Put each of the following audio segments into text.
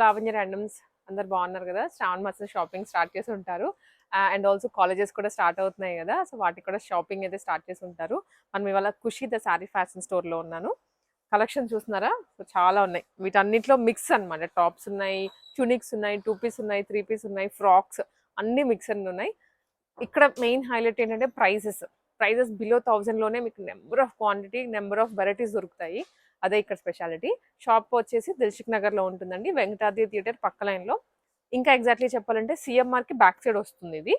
Lavanya randoms అందరు బాగున్నారు కదా? శ్రావణ మాసం షాపింగ్ స్టార్ట్ చేసి ఉంటారు. అండ్ ఆల్సో కాలేజెస్ కూడా స్టార్ట్ అవుతున్నాయి కదా? సో వాటికి కూడా షాపింగ్ అయితే స్టార్ట్ చేసి ఉంటారు. మనం ఇవాళ ఖుషి ద శారీ ఫ్యాషన్ స్టోర్లో ఉన్నాను. కలెక్షన్ చూస్తున్నారా? సో చాలా ఉన్నాయి. వీటన్నిటిలో మిక్స్ అనమాట టాప్స్ ఉన్నాయి ట్యూనిక్స్ ఉన్నాయి టూ పీస్ ఉన్నాయి త్రీ పీస్ ఉన్నాయి ఫ్రాక్స్ అన్ని మిక్స్ అన్ని ఉన్నాయి. ఇక్కడ మెయిన్ హైలైట్ ఏంటంటే ప్రైజెస్ ప్రైజెస్ బిలో థౌజండ్లోనే మీకు number of quantity number of varieties దొరుకుతాయి. అదే ఇక్కడ స్పెషాలిటీ. షాప్ వచ్చేసి దిల్షుక్ నగర్లో ఉంటుందండి. వెంకటాద్రి థియేటర్ పక్క లైన్లో. ఇంకా ఎగ్జాక్ట్లీ చెప్పాలంటే సిఎంఆర్కి బ్యాక్ సైడ్ వస్తుంది ఇది.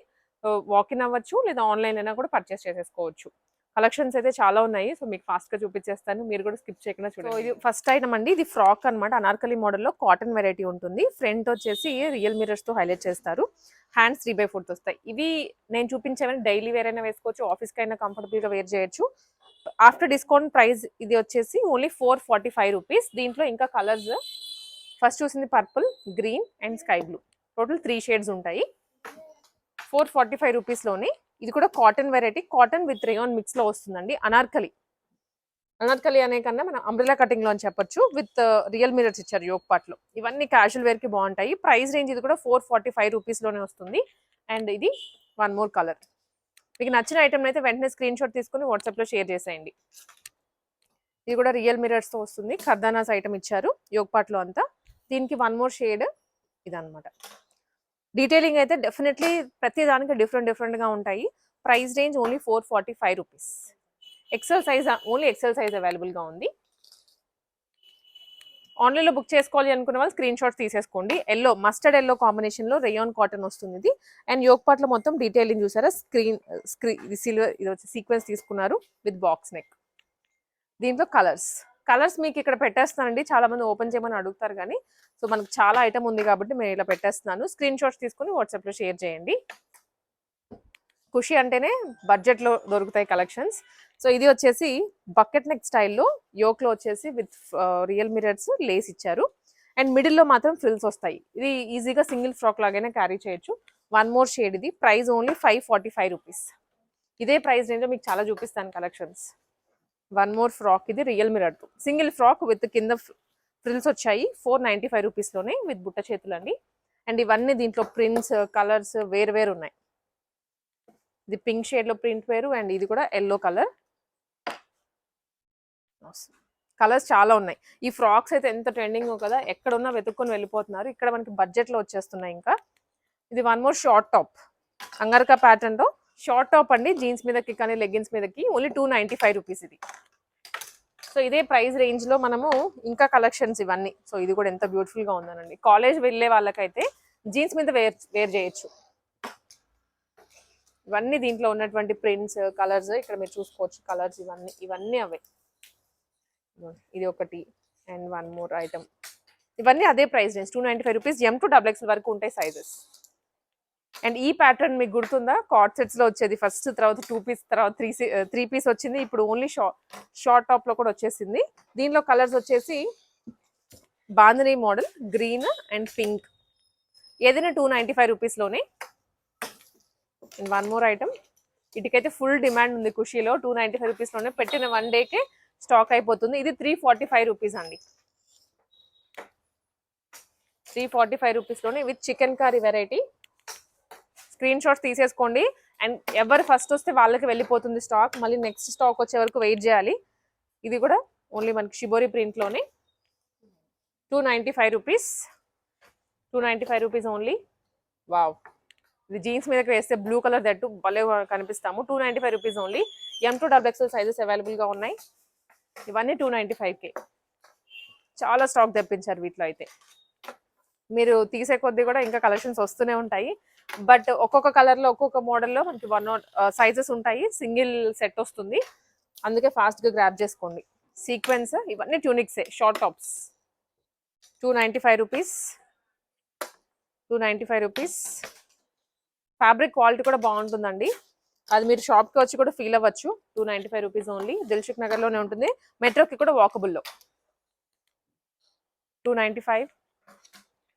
వాకిన్ అవ్వచ్చు లేదా ఆన్లైన్ అయినా కూడా పర్చేస్ చేసేసుకోవచ్చు. కలెక్షన్స్ అయితే చాలా ఉన్నాయి. సో మీకు ఫాస్ట్గా చూపించేస్తాను మీరు కూడా స్కిప్ చేయకుండా చూడండి. ఇది ఫస్ట్ ఐటమ్ అండి. ఇది ఫ్రాక్ అన్నమాట. అనార్కలి మోడల్లో కాటన్ వెరైటీ ఉంటుంది. ఫ్రంట్ వచ్చేసి రియల్ మిరర్స్తో హైలైట్ చేస్తారు. హ్యాండ్స్ త్రీ బై ఫోర్త్ వస్తాయి. ఇవి నేను చూపించేవని డైలీ వేర్ అయినా వేసుకోవచ్చు. ఆఫీస్కి అయినా కంఫర్టబుల్గా వేర్ చేయొచ్చు. ఆఫ్టర్ డిస్కౌంట్ ప్రైస్ ఇది వచ్చేసి only four forty five rupees. దీంట్లో ఇంకా కలర్స్ ఫస్ట్ చూసింది purple green and sky blue. Total three shades ఉంటాయి. ఫోర్ ఫార్టీ ఫైవ్ రూపీస్లోనే ఇది కూడా cotton variety. Cotton with rayon మిక్స్లో వస్తుందండి. అనార్కలి. అనార్కలి అనే కన్నా మనం అంబ్రెలా కటింగ్లో అని చెప్పొచ్చు. విత్ uh, రియల్ మిరర్స్ ఇచ్చారు యోగ్ పార్ట్ ఇవన్నీ క్యాజువల్ వేర్కి బాగుంటాయి. ప్రైస్ రేంజ్ ఇది కూడా ఫోర్ ఫార్టీ ఫైవ్ రూపీస్లోనే వస్తుంది. అండ్ ఇది వన్ మోర్ కలర్. మీకు నచ్చిన ఐటమ్ అయితే వెంటనే స్క్రీన్ షాట్ తీసుకుని వాట్సాప్లో షేర్ చేసేయండి. ఇది కూడా రియల్ మిరర్స్తో వస్తుంది. ఖర్దానాస్ ఐటమ్ ఇచ్చారు. యోగపాట్లో అంతా. దీనికి వన్ మోర్ షేడ్ ఇదనమాట డీటెయిలింగ్ అయితే డెఫినెట్లీ ప్రతి దానికి డిఫరెంట్ డిఫరెంట్గా ఉంటాయి. Price range only four forty five rupees XL size only XL size అవైలబుల్గా ఉంది. ఆన్లైన్లో బుక్ చేసుకోవాలి అనుకున్న వాళ్ళు స్క్రీన్ షాట్స్ తీసేసుకోండి. ఎల్లో మస్టర్డ్ ఎల్లో కాంబినేషన్లో రేయాన్ కాటన్ వస్తుంది ఇది అండ్ యోగ్ పార్ట్లో మొత్తం డీటెయిలింగ్ చూసారా? స్క్రీన్ స్క్రీన్ సిల్వర్ ఇది వచ్చి సీక్వెన్స్ తీసుకున్నారు విత్ బాక్స్ నెక్ దీంట్లో కలర్స్ కలర్స్ మీకు ఇక్కడ పెట్టేస్తానండి చాలా మంది ఓపెన్ చేయమని అడుగుతారు కానీ సో మనకు చాలా ఐటమ్ ఉంది కాబట్టి నేను ఇలా పెట్టేస్తున్నాను. స్క్రీన్ షాట్స్ తీసుకుని వాట్సాప్లో షేర్ చేయండి. ఖుషి అంటేనే బడ్జెట్లో దొరుకుతాయి కలెక్షన్స్ సో ఇది వచ్చేసి బకెట్ నెక్ స్టైల్లో యోక్లో వచ్చేసి విత్ రియల్ మిరర్స్ లేస్ ఇచ్చారు. అండ్ మిడిల్లో మాత్రం ఫ్రిల్స్ వస్తాయి. ఇది ఈజీగా సింగిల్ ఫ్రాక్ లాగానే క్యారీ చేయొచ్చు. వన్ మోర్ షేడ్ ఇది. Price only five forty five rupees ఇదే ప్రైస్ రేంజ్లో మీకు చాలా చూపిస్తాను కలెక్షన్స్ వన్ మోర్ ఫ్రాక్ ఇది real mirror single frock with కింద ఫ్రిల్స్ వచ్చాయి. ఫోర్ నైంటీ ఫైవ్ రూపీస్లోనే విత్ బుట్ట చేతులు అండి. అండ్ ఇవన్నీ దీంట్లో ప్రింట్స్ కలర్స్ వేరు వేరు ఉన్నాయి. ఇది పింక్ షేడ్లో ప్రింట్ వేరు అండ్ ఇది కూడా ఎల్లో కలర్ కలర్స్ చాలా ఉన్నాయి. ఈ ఫ్రాక్స్ అయితే ఎంత ట్రెండింగ్ కదా ఎక్కడున్నా వెతుక్కొని వెళ్ళిపోతున్నారు. ఇక్కడ మనకి బడ్జెట్లో వచ్చేస్తున్నాయి ఇంకా. ఇది one more short top angarkha ప్యాటర్న్లో షార్ట్ టాప్ అండి. జీన్స్ మీదకి కానీ లెగ్గిన్స్ మీదకి only two ninety five rupees ఇది. సో ఇదే ప్రైస్ రేంజ్లో మనము ఇంకా కలెక్షన్స్ ఇవన్నీ. సో ఇది కూడా ఎంత బ్యూటిఫుల్గా ఉందనండి. కాలేజ్ వెళ్ళే వాళ్ళకైతే జీన్స్ మీద వేర్ వేర్ చేయొచ్చు. ఇవన్నీ దీంట్లో ఉన్నటువంటి ప్రింట్స్ కలర్స్ ఇక్కడ మీరు చూసుకోవచ్చు కలర్స్ ఇవన్నీ. ఇవన్నీ అవే. ఇది ఒకటి అండ్ వన్ మోర్ ఐటమ్. ఇవన్నీ అదే price range. Two ninety five rupees M to double X వరకు ఉంటాయి సైజెస్. అండ్ ఈ ప్యాటర్న్ మీకు గుర్తుందా? కార్డ్ సెట్స్లో వచ్చేది ఫస్ట్ తర్వాత టూ పీస్ తర్వాత త్రీ త్రీ పీస్ వచ్చింది. ఇప్పుడు ఓన్లీ షార్ట్ షార్ట్ టాప్లో కూడా వచ్చేసింది. దీనిలో కలర్స్ వచ్చేసి bandhani model green and pink. ఏదైనా టూ నైంటీ ఫైవ్ రూపీస్లోనే అండ్ వన్ మోర్ ఐటమ్. వీటికైతే ఫుల్ డిమాండ్ ఉంది ఖుషీలో టూ నైంటీ ఫైవ్ రూపీస్లోనే పెట్టిన వన్ డేకే స్టాక్ అయిపోతుంది. ఇది త్రీ ఫార్టీ ఫైవ్ రూపీస్ అండి. Three forty five రూపీస్లోనే with chicken curry variety screen shots తీసేసుకోండి. అండ్ ఎవరు ఫస్ట్ వస్తే వాళ్ళకి వెళ్ళిపోతుంది స్టాక్ మళ్ళీ నెక్స్ట్ స్టాక్ వచ్చే వరకు వెయిట్ చేయాలి. ఇది కూడా ఓన్లీ మనకి shibori ప్రింట్లోనే two ninety five rupees two ninety five rupees only wow ఇది జీన్స్ మీదకి వేస్తే బ్లూ కలర్ దట్టు భలే కనిపిస్తాము. Two ninety five rupees only M to double XL sizes అవైలబుల్గా ఉన్నాయి. ఇవన్నీ టూ నైంటీ ఫైవ్కే చాలా స్టాక్ తెప్పించారు వీటిలో అయితే. మీరు తీసే కొద్దీ కూడా ఇంకా కలెక్షన్స్ వస్తూనే ఉంటాయి. బట్ ఒక్కొక్క కలర్లో ఒక్కొక్క మోడల్లో మనకి వన్ సైజెస్ uh, ఉంటాయి. సింగిల్ సెట్ వస్తుంది. అందుకే ఫాస్ట్గా గ్రాప్ చేసుకోండి. సీక్వెన్స్ ఇవన్నీ ట్యూనిక్సే short tops two ninety five rupees two ninety five rupees fabric quality కూడా బాగుంటుందండి. అది మీరు షాప్కి వచ్చి కూడా ఫీల్ అవ్వచ్చు. Two ninety five rupees only Dilsukh నగర్లోనే ఉంటుంది. మెట్రోకి కూడా వాకబుల్లో two ninety five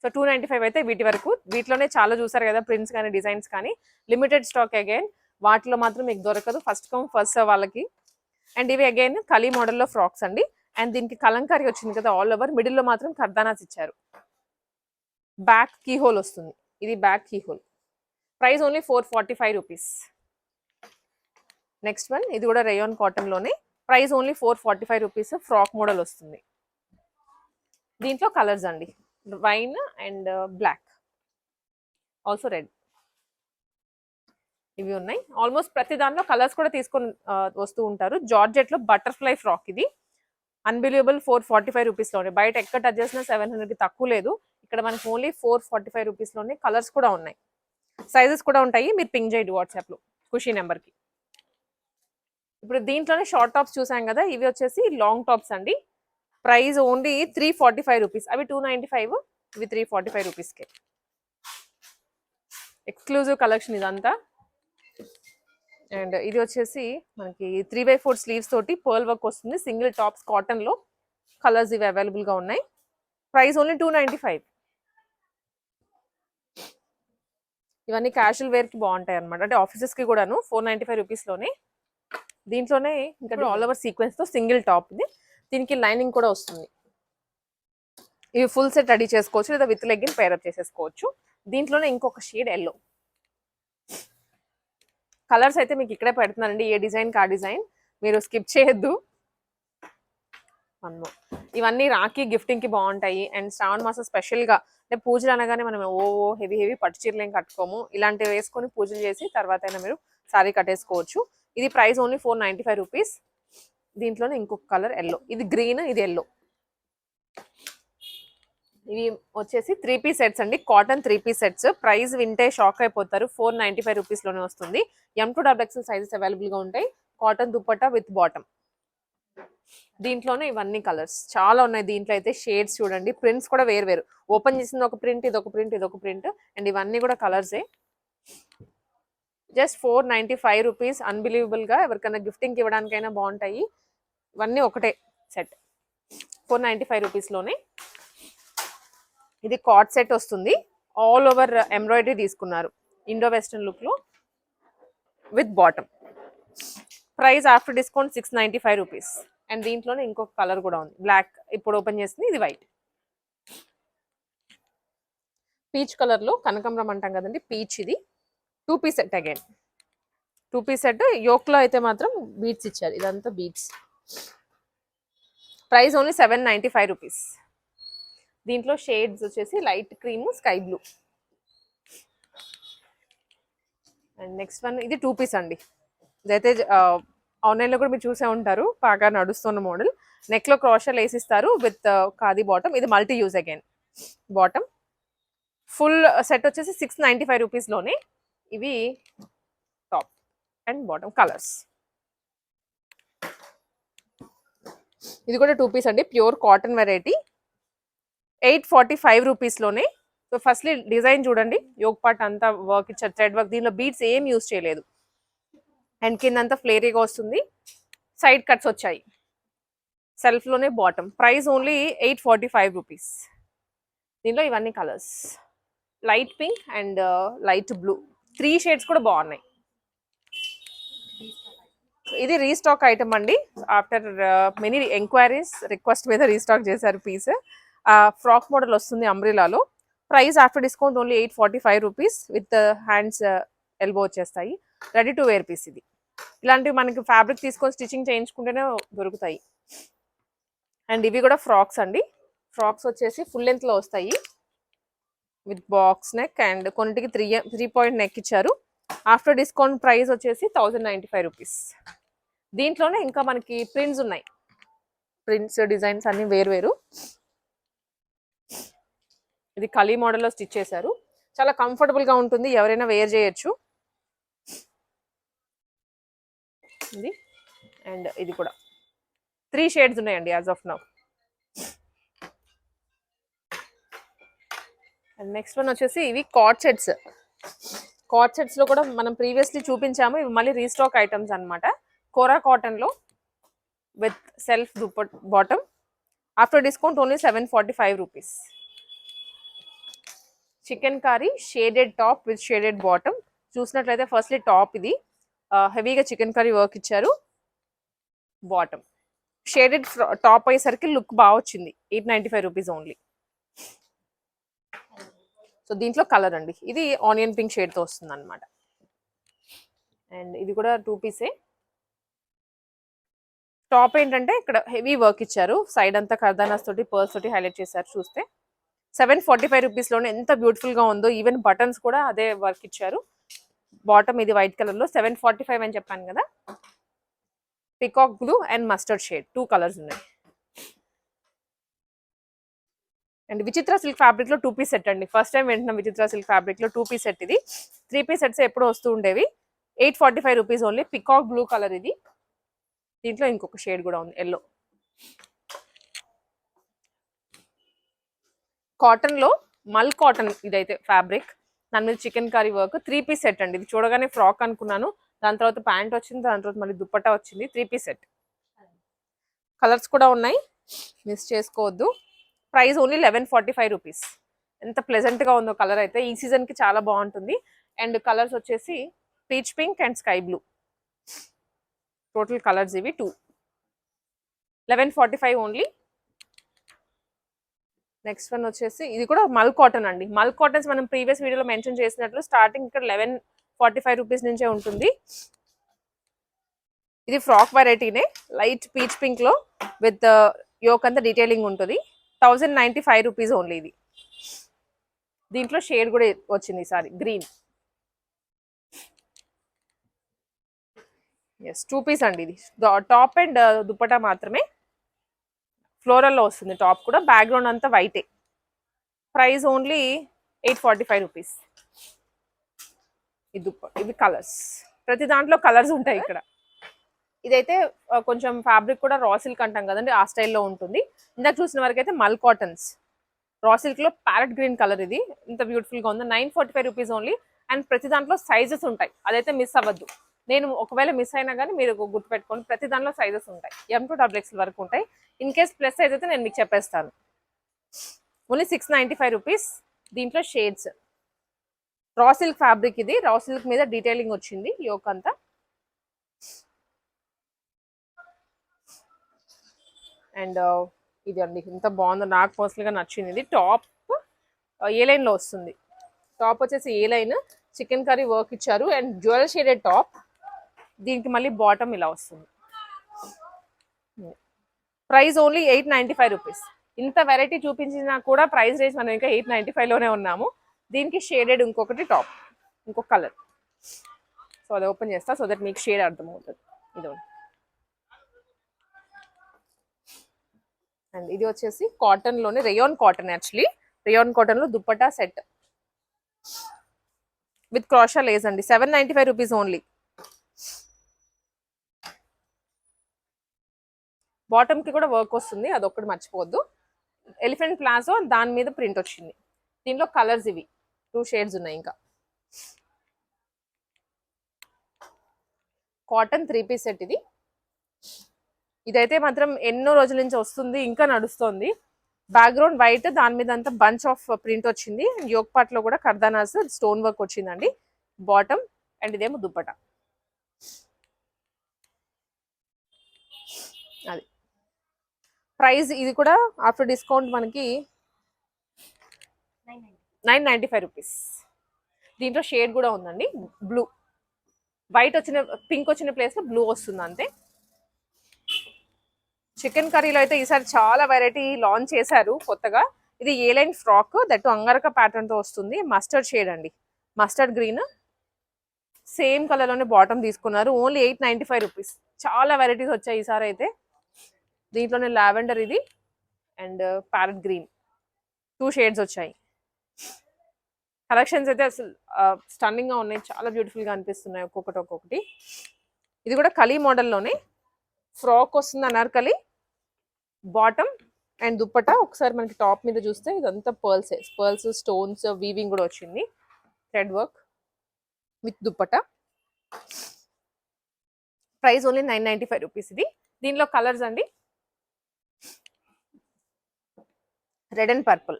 so two ninety five అయితే వీటి వరకు. వీటిలోనే చాలా చూసారు కదా ప్రింట్స్ కానీ డిజైన్స్ కానీ. లిమిటెడ్ స్టాక్ అగైన్ వాటిలో మాత్రం మీకు దొరకదు. ఫస్ట్ కమ్ ఫస్ట్ వాళ్ళకి. అండ్ ఇవి అగైన్ కలీ మోడల్లో ఫ్రాక్స్ అండి. అండ్ దీనికి కలంకారీ వచ్చింది కదా ఆల్ ఓవర్ మిడిల్లో మాత్రం కర్దానాస్ ఇచ్చారు. బ్యాక్ కీ హోల్ వస్తుంది. ఇది back key hole price only four forty five rupees next one ఇది కూడా rayon కాటన్లోనే price only four forty five rupees frock model వస్తుంది. దీంట్లో కలర్స్ అండి. Wine and black also red ఇవి ఉన్నాయి. ఆల్మోస్ట్ ప్రతి దాంట్లో కలర్స్ కూడా తీసుకొని uh, వస్తూ ఉంటారు. జార్జెట్లో బటర్ఫ్లై ఫ్రాక్ ఇది. అన్బిలీవబుల్ ఫోర్ ఫార్టీ ఫైవ్ రూపీస్లోనే బయట ఎక్కడ టచ్ చేసినా సెవెన్ హండ్రెడ్కి తక్కువ లేదు. ఇక్కడ మనకి ఓన్లీ ఫోర్ ఫార్టీ ఫైవ్ రూపీస్లోనే కలర్స్ కూడా ఉన్నాయి. సైజెస్ కూడా ఉంటాయి. మీరు పింక్ చేయండి వాట్సాప్లో. ఖుషీ నెంబర్కి ఇప్పుడు దీంట్లోనే షార్ట్ టాప్స్ చూసాం కదా ఇవి వచ్చేసి లాంగ్ టాప్స్ అండి. Price only three forty five rupees అవి టూ నైంటీ ఫైవ్ ఇవి త్రీ ఫార్టీ ఫైవ్ రూపీస్కే ఎక్స్క్లూజివ్ కలెక్షన్ ఇదంతా. అండ్ ఇది వచ్చేసి మనకి త్రీ బై ఫోర్ స్లీవ్స్ తోటి పర్ల్ వర్క్ వస్తుంది. సింగిల్ టాప్స్ కాటన్లో కలర్స్ ఇవి అవైలబుల్గా ఉన్నాయి. Price only two ninety five ఇవన్నీ క్యాషువల్ వేర్కి బాగుంటాయి అనమాట అంటే ఆఫీసెస్కి కూడాను ఫోర్ నైంటీ ఫైవ్ రూపీస్లోనే దీంట్లోనే ఇంకా ఆల్ ఓవర్ సీక్వెన్స్తో సింగిల్ టాప్ ఇది. దీనికి లైనింగ్ కూడా వస్తుంది. ఇవి ఫుల్ సెట్ రెడీ చేసుకోవచ్చు లేదా విత్ లెగ్గిన్ పేరప్ చేసేసుకోవచ్చు. దీంట్లోనే ఇంకొక షేడ్ ఎల్లో కలర్స్ అయితే మీకు ఇక్కడే పెడుతున్నానండి. ఏ డిజైన్ కా డిజైన్ మీరు స్కిప్ చేయొద్దు. వన్ మోర్ ఇవన్నీ రాఖీ గిఫ్టింగ్కి బాగుంటాయి. అండ్ శ్రావణ మాసం స్పెషల్గా అంటే పూజలు అనగానే మనం ఓ హెవీ హెవీ పట్టు చీరలు ఏం కట్టుకోము. ఇలాంటివి వేసుకొని పూజలు చేసి తర్వాత అయినా మీరు సారీ కట్టేసుకోవచ్చు. ఇది price only four ninety five rupees. దీంట్లోనే ఇంకొక కలర్ ఎల్లో ఇది గ్రీన్ ఇది ఎల్లో ఇవి వచ్చేసి త్రీ పీస్ సెట్స్ అండి. Cotton three piece sets price వింటే షాక్ అయిపోతారు. ఫోర్ నైంటీ ఫైవ్ రూపీస్లోనే వస్తుంది. M to double XL sizes అవైలబుల్గా ఉంటాయి. కాటన్ దుప్పటా విత్ బాటమ్ దీంట్లోనే ఇవన్నీ కలర్స్ చాలా ఉన్నాయి దీంట్లో అయితే. షేడ్స్ చూడండి. ప్రింట్స్ కూడా వేరు వేరు. ఓపెన్ చేసింది ఒక ప్రింట్ ఇది ఒక ప్రింట్ ఇది ఒక ప్రింట్ అండ్ ఇవన్నీ కూడా కలర్సే just four ninety five rupees అన్బిలీవబుల్గా ఎవరికైనా గిఫ్టింగ్ ఇవ్వడానికైనా బాగుంటాయి. ఇవన్నీ ఒకటే సెట్. ఫోర్ నైంటీ ఫైవ్ రూపీస్లోనే. ఇది కాట్ సెట్ వస్తుంది. ఆల్ ఓవర్ ఎంబ్రాయిడరీ తీసుకున్నారు. ఇండో వెస్ట్రన్ లుక్లో with bottom. Price after discount six ninety five rupees. And దీంట్లోనే ఇంకొక కలర్ కూడా ఉంది. బ్లాక్ ఇప్పుడు ఓపెన్ చేసింది ఇది వైట్. పీచ్ కలర్లో కనకంబరం అంటాం కదండి పీచ్ ఇది. Two piece set again two piece set యోక్లో అయితే మాత్రం బీట్స్ ఇచ్చారు. ఇదంతా beads price only seven ninety five rupees దీంట్లో షేడ్స్ వచ్చేసి light cream sky blue and next one ఇది టూ పీస్ అండి. ఇదైతే ఆన్లైన్లో కూడా మీరు చూసే ఉంటారు. బాగా నడుస్తున్న మోడల్ నెక్లో క్రాషర్ వేసిస్తారు విత్ ఖాదీ బాటమ్ ఇది multi use again bottom full set వచ్చేసి సిక్స్ నైంటీ ఫైవ్ రూపీస్లోనే ఇవి టాప్ అండ్ బాటమ్ కలర్స్. ఇది కూడా టూ పీస్ అండి pure cotton variety. Eight forty five రూపీస్లోనే so firstly design చూడండి యోగ్ పార్ట్ అంతా వర్క్ ఇచ్చారు థ్రెడ్ వర్క్ దీనిలో బీట్స్ ఏం యూజ్ చేయలేదు. అండ్ కింద అంతా ఫ్లేరీగా వస్తుంది సైడ్ కట్స్ వచ్చాయి. సెల్ఫ్లోనే bottom price only eight forty five rupees. దీనిలో ఇవన్నీ colours light pink and light blue. Three shades కూడా బాగున్నాయి. ఇది రీస్టాక్ ఐటమ్ అండి. ఆఫ్టర్ మెనీ ఎంక్వైరీస్ రిక్వెస్ట్ మీద రీస్టాక్ చేశారు పీస్. ఫ్రాక్ మోడల్ వస్తుంది అంబ్రిలాలో. Price after discount only eight forty five rupees with hands elbow వచ్చేస్తాయి. రెడీ టు వేర్ పీస్ ఇది. ఇలాంటివి మనకి ఫ్యాబ్రిక్ తీసుకొని స్టిచ్చింగ్ చేయించుకుంటేనే దొరుకుతాయి. అండ్ ఇవి కూడా ఫ్రాక్స్ అండి. ఫ్రాక్స్ వచ్చేసి ఫుల్ లెంత్లో వస్తాయి. విత్ బాక్స్ నెక్ అండ్ కొన్నిటికి త్రీ త్రీ పాయింట్ నెక్ ఇచ్చారు. ఆఫ్టర్ డిస్కౌంట్ ప్రైస్ వచ్చేసి థౌజండ్ నైంటీ ఫైవ్ రూపీస్. దీంట్లోనే ఇంకా మనకి ప్రింట్స్ ఉన్నాయి. ప్రింట్స్ డిజైన్స్ అన్ని వేరు వేరు. ఇది కలీ మోడల్లో స్టిచ్ చేశారు. చాలా కంఫర్టబుల్గా ఉంటుంది. ఎవరైనా వేర్ చేయొచ్చు. ఇది. అండ్ ఇది కూడా. త్రీ షేడ్స్ ఉన్నాయండి as of now. And next one వచ్చేసి ఇవి కాట్ సెట్స్ కాట్ సెట్స్లో కూడా మనం ప్రీవియస్లీ చూపించాము ఇవి మళ్ళీ రీస్టాక్ ఐటమ్స్ అన్నమాట. కోరా కాటన్లో with self dupatta bottom after discount only seven forty five rupees chicken curry shaded top with shaded bottom చూసినట్లయితే ఫస్ట్లీ టాప్ ఇది. హెవీగా చికెన్ కర్రీ వర్క్ ఇచ్చారు. బాటమ్ షేడెడ్ టాప్ అయ్యేసరికి లుక్ బాగా వచ్చింది. Eight ninety five rupees only so దీంట్లో colour అండి. ఇది ఆనియన్ పింక్ షేడ్తో వస్తుంది అనమాట అండ్ ఇది కూడా టూ పీసే టాప్ ఏంటంటే ఇక్కడ హెవీ వర్క్ ఇచ్చారు. సైడ్ అంతా కర్దానాస్ తోటి పర్ల్స్ తోటి హైలైట్ చేశారు చూస్తే. సెవెన్ ఫార్టీ ఫైవ్ రూపీస్లోనే ఎంత బ్యూటిఫుల్గా ఉందో ఈవెన్ బటన్స్ కూడా అదే వర్క్ ఇచ్చారు. బాటమ్ ఇది వైట్ కలర్లో సెవెన్ ఫార్టీ ఫైవ్ అని చెప్పాను కదా. Peacock blue and mustard shade two colours ఉన్నాయి. అండ్ విచిత్ర సిల్క్ ఫ్యాబ్రిక్లో టూ పీస్ సెట్ అండి. ఫస్ట్ టైం వింటున్నాం విచిత్ర సిల్క్ ఫ్యాబ్రిక్లో టూ పీస్ సెట్ ఇది. త్రీ పీస్ సెట్స్ ఎప్పుడు వస్తూ ఉండేవి. Eight forty five rupees only peacock blue colour ఇది. దీంట్లో ఇంకొక షేడ్ కూడా ఉంది ఎల్లో కాటన్లో మల్ కాటన్ ఇదైతే ఫ్యాబ్రిక్ దాని మీద chicken curry work three piece set అండి. ఇది చూడగానే ఫ్రాక్ అనుకున్నాను. దాని తర్వాత ప్యాంట్ వచ్చింది. దాని తర్వాత మళ్ళీ దుప్పట్టా వచ్చింది. త్రీ పీస్ సెట్ కలర్స్ కూడా ఉన్నాయి. మిస్ చేసుకోవద్దు. Price only eleven forty five rupees. ఎంత ప్లెజెంట్గా ఉందో కలర్ అయితే ఈ సీజన్కి చాలా బాగుంటుంది. అండ్ కలర్స్ వచ్చేసి peach pink and sky blue total colours ఇవి two eleven forty five only next one వచ్చేసి ఇది కూడా మల్ కాటన్ అండి. మల్ కాటన్స్ మనం ప్రీవియస్ వీడియోలో మెన్షన్ చేసినట్లు స్టార్టింగ్ ఇక్కడ లెవెన్ ఫార్టీ ఫైవ్ రూపీస్ నుంచే ఉంటుంది. ఇది ఫ్రాక్ వెరైటీనే లైట్ పీచ్ పింక్లో విత్ యోక్ అంతా డీటెయిలింగ్ ఉంటుంది. Thousand ninety five rupees only ఇది. దీంట్లో షేడ్ కూడా వచ్చింది ఈసారి గ్రీన్. ఎస్ టూ పీస్ అండి ఇది. టాప్ అండ్ uh, దుప్పటా మాత్రమే. ఫ్లోరల్లో వస్తుంది టాప్ కూడా బ్యాక్గ్రౌండ్ అంతా వైటే price only eight forty five rupees ఇది దుప్ప ఇవి కలర్స్ ప్రతి దాంట్లో కలర్స్ ఉంటాయి ఇక్కడ. ఇదైతే కొంచెం ఫ్యాబ్రిక్ కూడా రా సిల్క్ అంటాం కదండి ఆ స్టైల్లో ఉంటుంది. ఇందాక చూసిన వరకు అయితే మల్ కాటన్స్ రా లో ప్యారెట్ గ్రీన్ కలర్ ఇది. ఇంత బ్యూటిఫుల్గా ఉంది. Nine forty five rupees only and ప్రతి దాంట్లో సైజెస్ ఉంటాయి. అదైతే మిస్ అవ్వద్దు. నేను ఒకవేళ మిస్ అయినా కానీ మీరు గుర్తుపెట్టుకోండి. ప్రతి దాంట్లో సైజెస్ ఉంటాయి. ఎం టూ డబుల్ వరకు ఉంటాయి. ఇన్ కేస్ ప్లస్ సైజ్ అయితే నేను మీకు చెప్పేస్తాను. Only six ninety five rupees దీంట్లో షేడ్స్ రా సిల్క్ ఫ్యాబ్రిక్ ఇది. రా సిల్క్ మీద డీటెయిలింగ్ వచ్చింది. యోక్ అంతా. అండ్ ఇది అండి ఇంత బాగుందో. నాకు పర్సనల్గా నచ్చింది. ఇది టాప్ ఏ లైన్లో వస్తుంది? టాప్ వచ్చేసి A line? Chicken curry work ఇచ్చారు. And jewel shaded top. దీనికి మళ్ళీ బాటమ్ ఇలా వస్తుంది. Price only eight ninety five rupees. ఇంత వెరైటీ చూపించినా కూడా ప్రైస్ రేంజ్ మనం ఇంకా ఎయిట్ నైంటీ ఫైవ్లోనే ఉన్నాము. దీనికి షేడెడ్ ఇంకొకటి టాప్. ఇంకొక కలర్. సో అది ఓపెన్ చేస్తా. సో దట్ మీకు షేడ్ అర్థమవుతుంది. ఇది అండ్ ఇది వచ్చేసి కాటన్లోనే రేయాన్ కాటన్ యాక్చువల్లీ రేయాన్ కాటన్లో dupatta set with crochet lace అండి. Seven ninety five rupees only బాటమ్కి కూడా వర్క్ వస్తుంది. అదొక్కటి మర్చిపోవద్దు. ఎలిఫెంట్ ప్లాజో దాని మీద ప్రింట్ వచ్చింది. దీనిలో కలర్స్ ఇవి. టూ షేడ్స్ ఉన్నాయి ఇంకా. కాటన్ త్రీ పీస్ సెట్ ఇది. ఇదైతే మాత్రం ఎన్నో రోజుల నుంచి వస్తుంది ఇంకా నడుస్తుంది. బ్యాక్గ్రౌండ్ వైట్ దాని మీద అంతా బంచ్ ఆఫ్ ప్రింట్ వచ్చింది. యోగ్లో కూడా కర్దానాస్ స్టోన్ వర్క్ వచ్చిందండి. బాటమ్ అండ్ ఇదేమో దుప్పట. అది. ప్రైస్ ఇది కూడా ఆఫ్టర్ డిస్కౌంట్ మనకి నైన్ నైంటీ ఫైవ్ రూపీస్ దీంట్లో షేడ్ కూడా ఉందండి. బ్లూ వైట్ వచ్చిన పింక్ వచ్చిన ప్లేస్లో బ్లూ వస్తుంది అంతే చికెన్ కర్రీలో అయితే ఈసారి చాలా వెరైటీ లాంచ్ చేశారు కొత్తగా. ఇది A line frock that angarkha ప్యాటర్న్తో వస్తుంది. మస్టర్డ్ షేడ్ అండి. మస్టర్డ్ గ్రీన్ సేమ్ కలర్లోనే బాటమ్ తీసుకున్నారు. Only eight ninety five rupees చాలా వెరైటీస్ వచ్చాయి ఈసారి అయితే. దీంట్లోనే లావెండర్ ఇది and parrot green two shades వచ్చాయి. కలెక్షన్స్ అయితే అసలు uh, స్టన్నింగ్గా ఉన్నాయి. చాలా బ్యూటిఫుల్గా అనిపిస్తున్నాయి ఒక్కొక్కటి ఒక్కొక్కటి. ఇది కూడా కలీ మోడల్లోనే ఫ్రాక్ వస్తుంది అనార్కలి బాటమ్ అండ్ దుప్పట ఒకసారి మనకి టాప్ మీద చూస్తే ఇదంతా పర్ల్స్ పర్ల్స్ స్టోన్స్ వీవింగ్ కూడా వచ్చింది. Thread work with dupatta. Price only nine ninety five rupees ఇది. దీనిలో కలర్స్ అండి. Red and purple.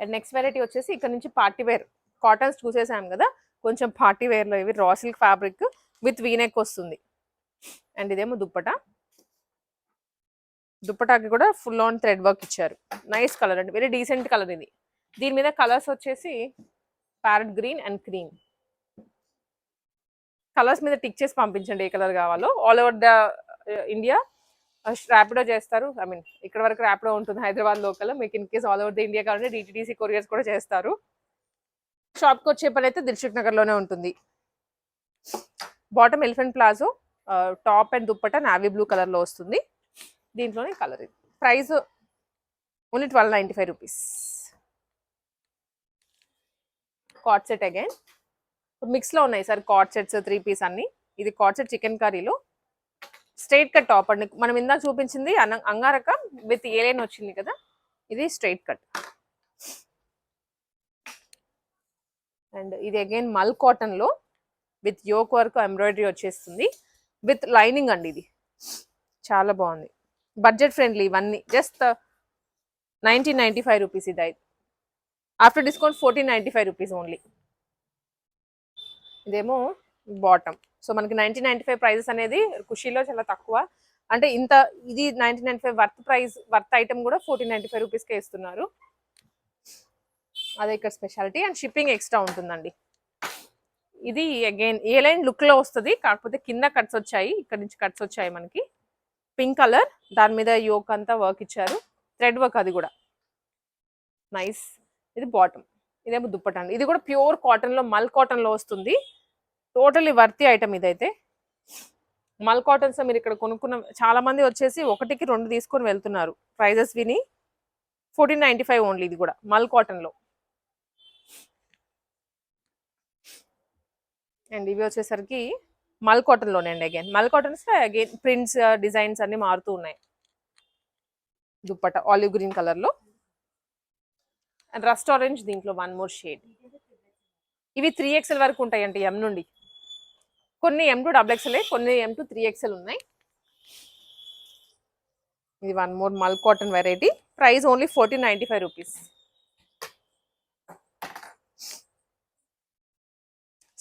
And next variety వచ్చేసి ఇక్కడ నుంచి పార్టీ వేర్. కాటన్స్ చూసేసాం కదా కొంచెం పార్టీ వేర్లో ఇవి raw silk fabric. With V neck వస్తుంది. అండ్ ఇదేమో దుప్పట? దుప్పటాకి కూడా ఫుల్ ఆన్ థ్రెడ్ వర్క్ ఇచ్చారు. నైస్ కలర్ అండి. వెరీ డీసెంట్ కలర్ ఇది. దీని మీద కలర్స్ వచ్చేసి parrot green and cream colours మీద టిక్ చేసి పంపించండి ఏ కలర్ కావాలో. All over the India Rapido చేస్తారు. ఐ మీన్ ఇక్కడ వరకు ర్యాపిడో ఉంటుంది హైదరాబాద్ లోకల్. మీకు in case all over the India కావాలంటే డిటిడిసి కొరియర్స్ కూడా చేస్తారు. షాప్కి వచ్చే పని అయితే దిల్షుక్ నగర్లోనే ఉంటుంది. Bottom elephant palazzo top and dupatta navy blue కలర్లో వస్తుంది. దీంట్లోనే కలర్ ఇది. Price only twelve ninety five rupees cord set again మిక్స్లో ఉన్నాయి sir cord sets three piece అన్ని. ఇది కాట్ సెట్ చికెన్ కర్రీలో స్ట్రైట్ కట్ టాప్ అండి. మనం ఇందాక చూపించింది అన- అంగారక విత్ ఏలైన్ వచ్చింది కదా? ఇది స్ట్రైట్ కట్ అండ్ ఇది అగైన్ మల్ కాటన్లో విత్ యోక్ వర్క్ ఎంబ్రాయిడరీ వచ్చేస్తుంది. విత్ లైనింగ్ అండి ఇది. చాలా బాగుంది. బడ్జెట్ ఫ్రెండ్లీ ఇవన్నీ. Just nineteen ninety five rupees ఇది అయితే. After discount fourteen ninety five rupees only. ఇదేమో బాటమ్. సో మనకి నైన్టీన్ నైంటీ ఫైవ్ ప్రైజెస్ అనేది ఖుషీలో చాలా తక్కువ. అంటే ఇంత ఇది nineteen ninety five worth price worth item కూడా ఫోర్టీన్ నైంటీ ఫైవ్ రూపీస్కే ఇస్తున్నారు. అదే ఇక్కడ స్పెషాలిటీ. అండ్ షిప్పింగ్ ఎక్స్ట్రా ఉంటుందండి. ఇది అగైన్ ఏ లైన్ లుక్లో వస్తుంది కాకపోతే కింద కట్స్ వచ్చాయి ఇక్కడ నుంచి కట్స్ వచ్చాయి మనకి. పింక్ కలర్ దాని మీద యోక్ అంతా వర్క్ ఇచ్చారు. థ్రెడ్ వర్క్ అది కూడా. నైస్ ఇది బాటమ్ ఇదేమో దుప్పట అండి. ఇది కూడా ప్యూర్ కాటన్లో మల్ కాటన్లో వస్తుంది. టోటలీ వర్తి ఐటమ్ ఇదైతే. మల్ కాటన్స్ మీరు ఇక్కడ కొనుక్కున్న చాలా మంది వచ్చేసి ఒకటికి రెండు తీసుకొని వెళ్తున్నారు. ప్రైజెస్ విని. ఫోర్టీన్ నైంటీ ఫైవ్ ఓన్లీ ఇది కూడా మల్ కాటన్ అండ్ ఇవి వచ్చేసరికి మల్లోనే అండి అగైన్ మల్ కాటన్స్ అగైన్ ప్రింట్స్ డిజైన్స్ అన్ని మారుతూ ఉన్నాయి. దుప్పట ఆలివ్ గ్రీన్ కలర్లో అండ్ రస్ట్ ఆరెంజ్ దీంట్లో వన్ మోర్ షేడ్ ఇవి త్రీ ఎక్స్ఎల్ వరకు ఉంటాయండి ఎం నుండి. కొన్ని ఎం టు డబుల్ ఎక్స్ఎల్ కొన్ని ఎం టు త్రీ ఎక్స్ఎల్ ఉన్నాయి. ఇది one more mul cotton variety price only fourteen ninety five rupees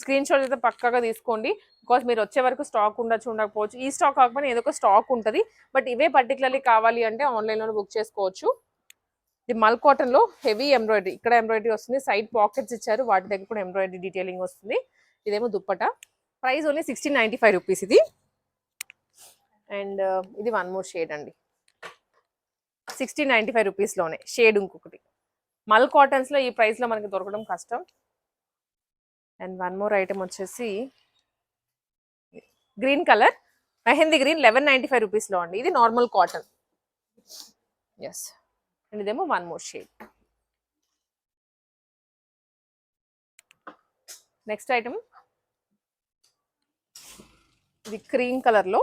screenshot అయితే పక్కాగా తీసుకోండి. బికాస్ మీరు వచ్చే వరకు స్టాక్ ఉండొచ్చు ఉండకపోవచ్చు. ఈ స్టాక్ కాకపోయినా ఏదో ఒక స్టాక్ ఉంటుంది. బట్ ఇవే పర్టికులర్లీ కావాలి అంటే ఆన్లైన్లో బుక్ చేసుకోవచ్చు. ఇది మల్ కాటన్లో హెవీ ఎంబ్రాయిడరీ ఇక్కడ ఎంబ్రాయిడరీ వస్తుంది. సైడ్ పాకెట్స్ ఇచ్చారు. వాటి దగ్గర కూడా ఎంబ్రాయిడరీ డీటెయిలింగ్ వస్తుంది. ఇదేమో dupatta. Price only sixteen ninety five rupees ఇది అండ్ uh, ఇది వన్ మోర్ షేడ్ అండి. సిక్స్టీన్ నైంటీ ఫైవ్ రూపీస్లోనే షేడ్ ఇంకొకటి. మల్ కాటన్స్లో ఈ ప్రైస్లో మనకి దొరకడం కష్టం. అండ్ వన్ మోర్ ఐటమ్ వచ్చేసి green colour mehndi green eleven ninety five రూపీస్లో అండి. ఇది నార్మల్ కాటన్. ఎస్ అండ్ ఇదేమో one more shade. Next item ఇది క్రీమ్ కలర్లో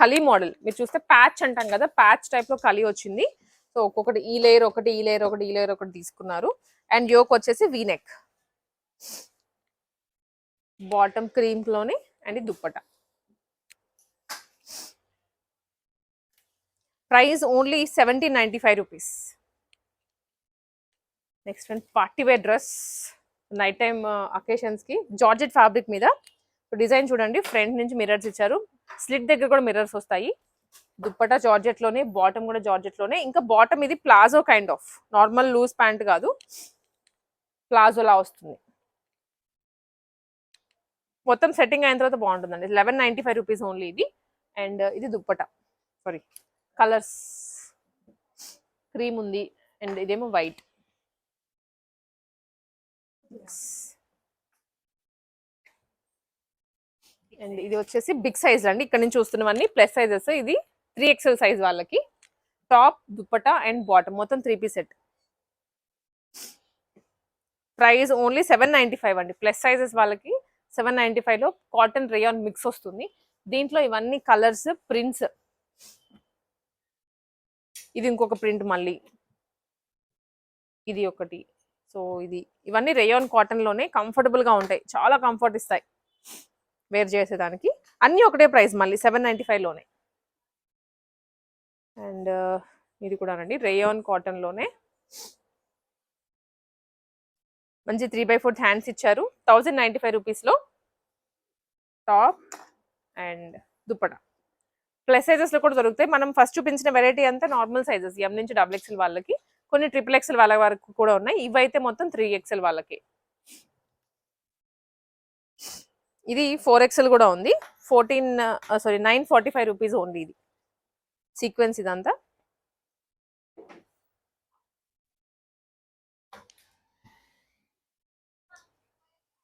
కలీ మోడల్. మీరు చూస్తే ప్యాచ్ అంటాం కదా ప్యాచ్ టైప్లో కలీ వచ్చింది. సో ఒక్కొక్కటి ఈ లేయర్ ఒకటి ఈ లేయర్ ఒకటి ఈ లేయర్ ఒకటి తీసుకున్నారు. అండ్ యోక్ వచ్చేసి V neck bottom క్రీమ్లోని and dupatta. Price only seventeen ninety five rupees. Next one party wear dress. Night time అకేషన్స్కి. Georgette fabric మీద. డిజైన్ చూడండి. ఫ్రంట్ నుంచి మిర్రర్స్ ఇచ్చారు. స్లిట్ దగ్గర కూడా మిర్రర్స్ వస్తాయి. దుప్పట జార్జెట్లోనే బాటమ్ కూడా జార్జెట్లోనే ఇంకా బాటమ్ ఇది palazzo kind of. Normal loose pant కాదు. ప్లాజో లా వస్తుంది. మొత్తం సెట్టింగ్ అయిన తర్వాత బాగుంటుందండి. Eleven ninety five rupees only ఇది అండ్ uh, ఇది దుప్పట. సారీ కలర్స్ క్రీమ్ ఉంది. అండ్ ఇదేమో వైట్ అండ్ ఇది వచ్చేసి బిగ్ సైజ్ అండి. ఇక్కడ నుంచి చూస్తున్నవన్నీ ప్లస్ సైజెస్ ఇది త్రీ ఎక్స్ఎల్ సైజ్ వాళ్ళకి. టాప్ దుప్పట అండ్ బాటమ్ మొత్తం three piece set price only seven ninety five అండి. ప్లస్ సైజెస్ వాళ్ళకి సెవెన్ నైంటీ ఫైవ్లో కాటన్ రేయాన్ మిక్స్ వస్తుంది. దీంట్లో ఇవన్నీ కలర్స్ ప్రింట్స్. ఇది ఇంకొక ప్రింట్ మళ్ళీ. ఇది ఒకటి. సో ఇది. ఇవన్నీ రేయాన్ కాటన్లోనే కంఫర్టబుల్గా ఉంటాయి. చాలా కంఫర్ట్ ఇస్తాయి. వేర్ చేసేదానికి. అన్నీ ఒకటే ప్రైస్ మళ్ళీ సెవెన్ నైంటీ ఫైవ్లోనే. అండ్ uh, ఇది కూడానండి రేయాన్ కాటన్లోనే. మంచి త్రీ బై ఫోర్త్ హ్యాండ్స్ ఇచ్చారు. థౌజండ్ నైంటీ ఫైవ్ రూపీస్లో టాప్ అండ్ దుప్పట. ప్లస్ సైజెస్లో కూడా దొరుకుతాయి. మనం ఫస్ట్ చూపించిన వెరైటీ అంతా నార్మల్ సైజెస్ ఎం నుంచి డబుల్ ఎక్స్ఎల్ వాళ్ళకి. కొన్ని ట్రిపుల్ ఎక్స్ఎల్ వాళ్ళ వరకు కూడా ఉన్నాయి. ఇవైతే మొత్తం త్రీ ఎక్స్ఎల్ వాళ్ళకి. ఇది ఫోర్ ఎక్స్ఎల్ కూడా ఉంది. Fourteen sorry nine forty five rupees only ఇది. సీక్వెన్స్ ఇదంతా.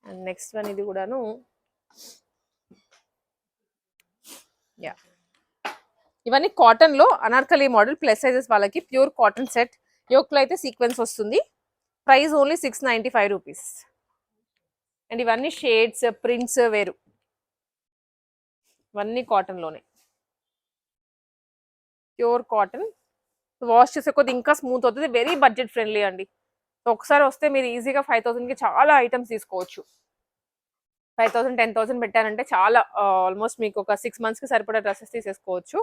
అండ్ నెక్స్ట్ వన్ ఇది కూడాను. యా ఇవన్నీ కాటన్లో అనార్కలి మోడల్ ప్లస్ సైజెస్ వాళ్ళకి ప్యూర్ కాటన్ సెట్ యోక్లో అయితే సీక్వెన్స్ వస్తుంది. Price only six ninety five rupees and ఇవన్నీ షేడ్స్ ప్రింట్స్ వేరు. ఇవన్నీ కాటన్లోనే ప్యూర్ కాటన్ వాష్ చేసే కొద్ది ఇంకా స్మూత్ అవుతుంది. వెరీ బడ్జెట్ ఫ్రెండ్లీ అండి. సో ఒకసారి వస్తే మీరు ఈజీగా ఫైవ్ థౌసండ్కి చాలా ఐటమ్స్ తీసుకోవచ్చు. ఫైవ్ థౌసండ్ టెన్ థౌసండ్ పెట్టారంటే చాలా ఆల్మోస్ట్ మీకు ఒక సిక్స్ మంత్స్కి సరిపడే డ్రెస్సెస్ తీసేసుకోవచ్చు.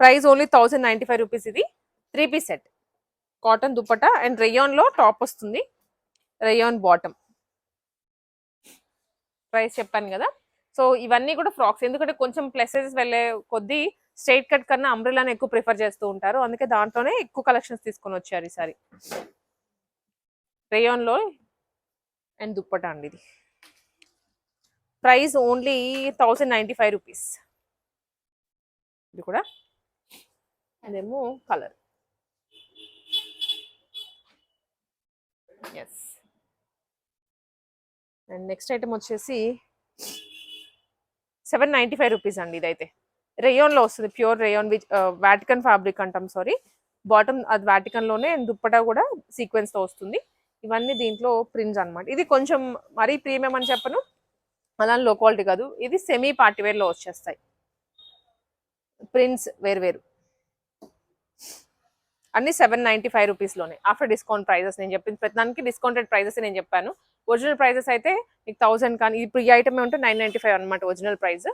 Price only thousand ninety five rupees ఇది. Three piece set. Cotton dupatta and రెయోన్లో top వస్తుంది. Rayon bottom. ప్రైస్ చెప్పాను కదా. సో ఇవన్నీ కూడా ఫ్రాక్స్. ఎందుకంటే కొంచెం ప్లేసెస్ వెళ్ళే కొద్దీ స్ట్రైట్ కట్ కన్నా అంబ్రిలాని ఎక్కువ ప్రిఫర్ చేస్తూ ఉంటారు. అందుకే దాంట్లోనే ఎక్కువ కలెక్షన్స్ తీసుకొని వచ్చారు ఈసారి. రేయోన్లో అండ్ దుప్పట అండి ఇది. Price only thousand ninety five rupees. ఇది కూడా. అదేమో colour. Yes and next item వచ్చేసి సెవెన్ నైంటీ ఫైవ్ రూపీస్ అండి ఇదైతే. రేయోన్లో వస్తుంది ప్యూర్ రేయోన్ విచ్ వాటికన్ ఫ్యాబ్రిక్ అంటాం సారీ. బాటమ్ అది వాటికన్లోనే దుప్పటా కూడా సీక్వెన్స్తో వస్తుంది. ఇవన్నీ దీంట్లో ప్రింట్స్ అన్నమాట. ఇది కొంచెం మరీ ప్రీమియం అని చెప్పను. అలా లో క్వాలిటీ కాదు. ఇది సెమీ పార్టీవేర్లో వచ్చేస్తాయి. ప్రింట్స్ వేరు వేరు. అన్ని సెవెన్ నైంటీ ఫైవ్ రూపీస్లోనే ఆఫ్టర్ డిస్కౌంట్ ప్రైజెస్ నేను చెప్పింది ప్రతిదానికి డిస్కౌంటెడ్ ప్రైజెస్ నేను చెప్పాను. ఒరిజినల్ ప్రైజెస్ అయితే మీకు థౌసండ్ కానీ ఇప్పుడు ఈ ఐటమ్ ఉంటే నైన్ నైంటీ ఫైవ్ అనమాట ఒరిజినల్ ప్రైస్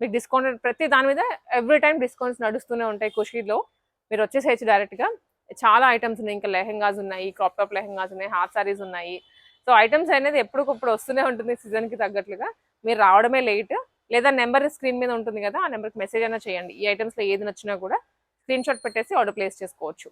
మీకు డిస్కౌంట్ ప్రతి దాని మీద ఎవ్రీ టైం డిస్కౌంట్స్ నడుస్తూనే ఉంటాయి ఖుషీలో మీరు వచ్చేసేయచ్చు డైరెక్ట్గా చాలా ఐటమ్స్ ఉన్నాయి. ఇంకా లెహెంగాస్ ఉన్నాయి క్రాప్ టాప్ లెహెంగాస్ ఉన్నాయి హాఫ్ సారీస్ ఉన్నాయి. సో ఐటమ్స్ అనేది ఎప్పటికప్పుడు వస్తూనే ఉంటుంది సీజన్కి తగ్గట్లుగా. మీరు రావడమే లేట్ లేదా నెంబర్ స్క్రీన్ మీద ఉంటుంది కదా ఆ నెంబర్కి మెసేజ్ అయినా చేయండి. ఈ ఐటమ్స్లో ఏది నచ్చినా కూడా స్క్రీన్ షాట్ పెట్టేసి ఆర్డర్ ప్లేస్ చేసుకోవచ్చు.